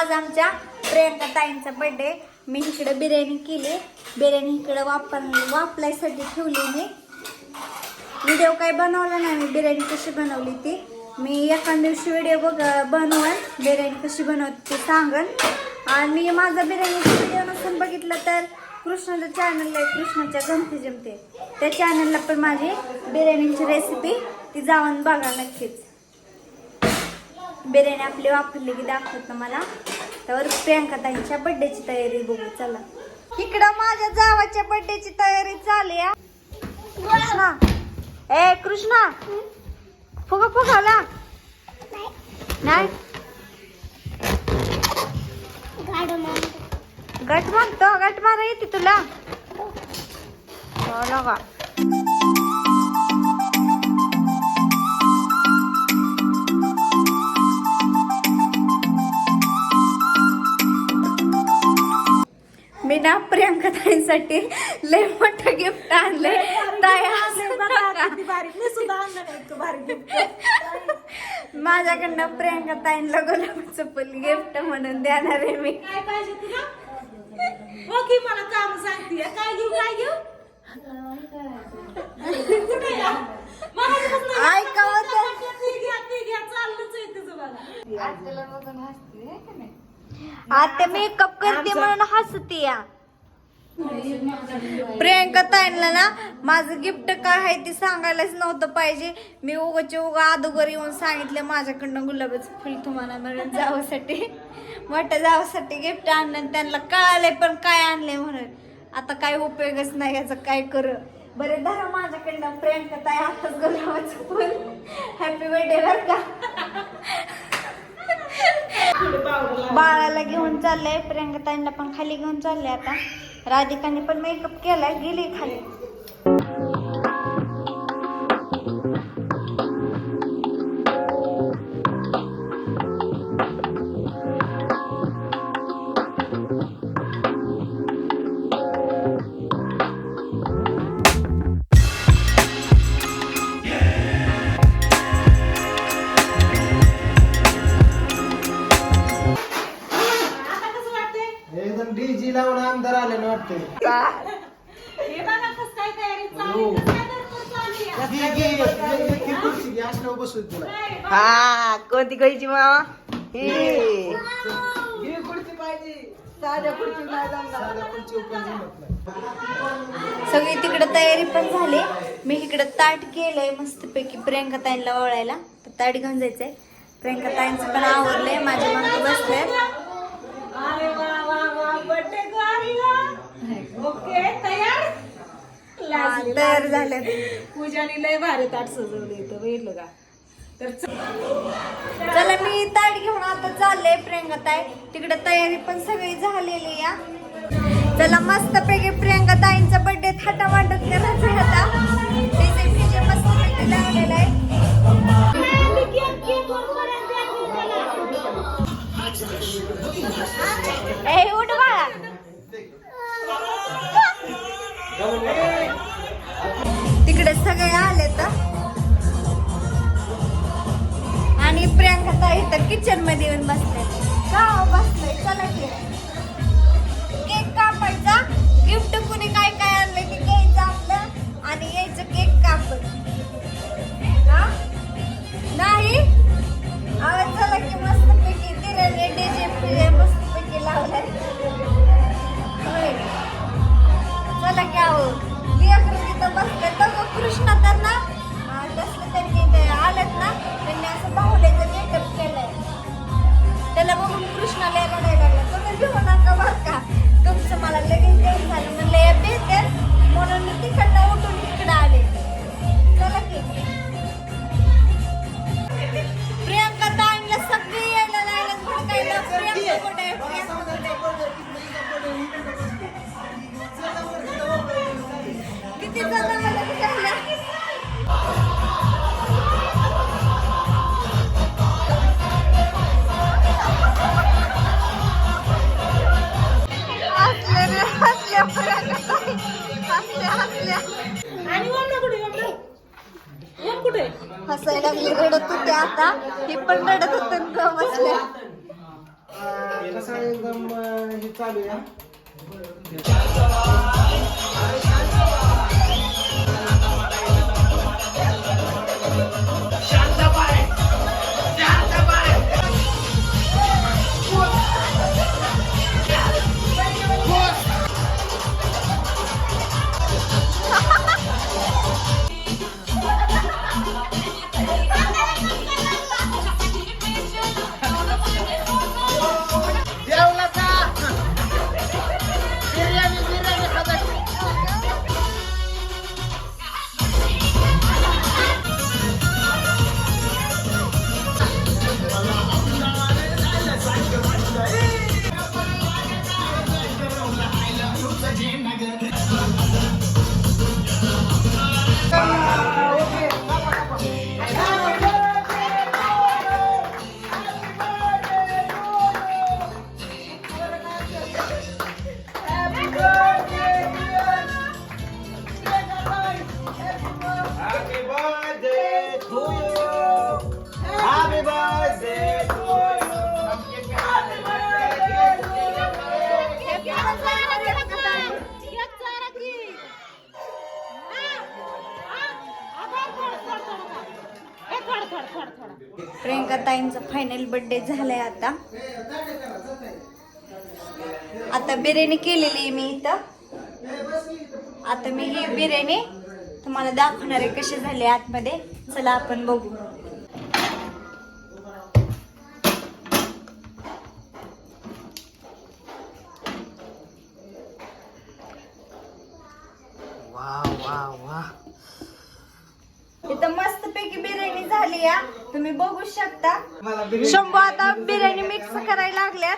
आज आमच्या प्रियंका ताईंचा बर्थडे मी इकडे बिर्याणी केली. बिर्याणी इकडे वापर वापरायसाठी ठेवली मी. व्हिडिओ काय बनवला नाही मी बिर्याणी कशी बनवली ती? मी एका दिवशी व्हिडिओ बघ बनवून बिर्याणी कशी बनवते ती सांगन. आणि माझा बिर्याणीचा व्हिडिओ नसून बघितलं तर कृष्णाचं चॅनल आहे कृष्णाच्या गमती जमते. त्या चॅनलला पण माझी बिर्याणीची रेसिपी ती जाऊन बघा नक्कीच. बिर्याणी आपली वापरली की दाखवत मला. त्यावर प्रियंका ताईंच्या बर्थडेची तयारी बघू चला. इकडं माझ्या जावाच्या बर्थडेची तयारी चालू आहे. कृष्णा. ए कृष्णा. फुगा फुगाला नाही. गट मारतो गट मारा येते तुला ताईंसाठी लय मोठं गिफ्ट आणलंय. नका. माझ्याकडनं प्रियंका ताईंना गुलाबाचं फुल गिफ्ट म्हणून देणार आहे मी. काय पाहिजे तुला? हो की मला काम सांगते काय घेऊ काय घेऊ? आता मेकअप करते म्हणून हसते या प्रियंका ताईंना ना माझं गिफ्ट काय आहे ते सांगायलाच नव्हतं पाहिजे. मी उगाचे उगा अदोगर येऊन सांगितलं माझ्याकडनं गुलाबाचं फुल तुम्हाला म्हणून जावासाठी. मोठ्या जावासाठी गिफ्ट आणलं आणि त्यांना कळालंय पण काय आणलंय म्हणून. आता काय उपयोगच नाही याचं काय कर? बरे धरा माझ्याकडनं. प्रियंका ताई आताच गुलाबाचं फुल. हॅपी बर्थडे बर का. बाळाला घेऊन चाललंय प्रियंका ताईंना पण खाली घेऊन चाललंय आता. राधिकाने पण मेकअप केलाय गेली खाली. आले ना वाटते. हे बघा कसं काय तयारी चालू आहे. कसं काय धडपड चालली आहे? असल्यावर बसू तुला. काय? हा कोणती खायची मामा हे. साध्या खुर्ची उकळून जमत नाही. सगळी तिकडे तयारी पण झाली. मी इकडे ताट केलंय मस्तपैकी प्रियंका ताईंला ओळायला तर ताट घेऊन जायचंय. प्रियंका ताईंचं पण आवरलंय. माझ्या मागे बसलंय. अरे वा वा वा बर्थडे गर्ल ओके तयार? तयार. झाल्या पूजाने लय भारी ताट सजवलं इथं बघितलं का? तर चला मी ताट घेऊन आता चालले प्रियंका ताई तिकडे तयारी पण सगळी झालेली या चला मस्त पैकी प्रियंका ताईंचा बर्थडे थाटा वाटत करायचा आहे सगळे आले तर? आणि प्रियांका ताई तर किचनमध्ये येऊन बसले का हो बसले चला केक कापायचा. गिफ्ट कुणी काय लागली रडत होते आता. हे पण रडत होते बसले बसल्या एकदम हे चालू या प्रियंका ताईंचा फायनल बर्थडे झालाय आता. आता बिर्याणी केलेली आहे मी इथं. आता मी ही बिर्याणी तुम्हाला दाखवणार आहे कशी झाली आतमध्ये. चला आपण बघू. वा वा वा इथं मस्त पैकी बिर्याणी झाली या तुम्ही बघू शकता. शंभू आता बिर्याणी मिक्स करायला लागल्यात.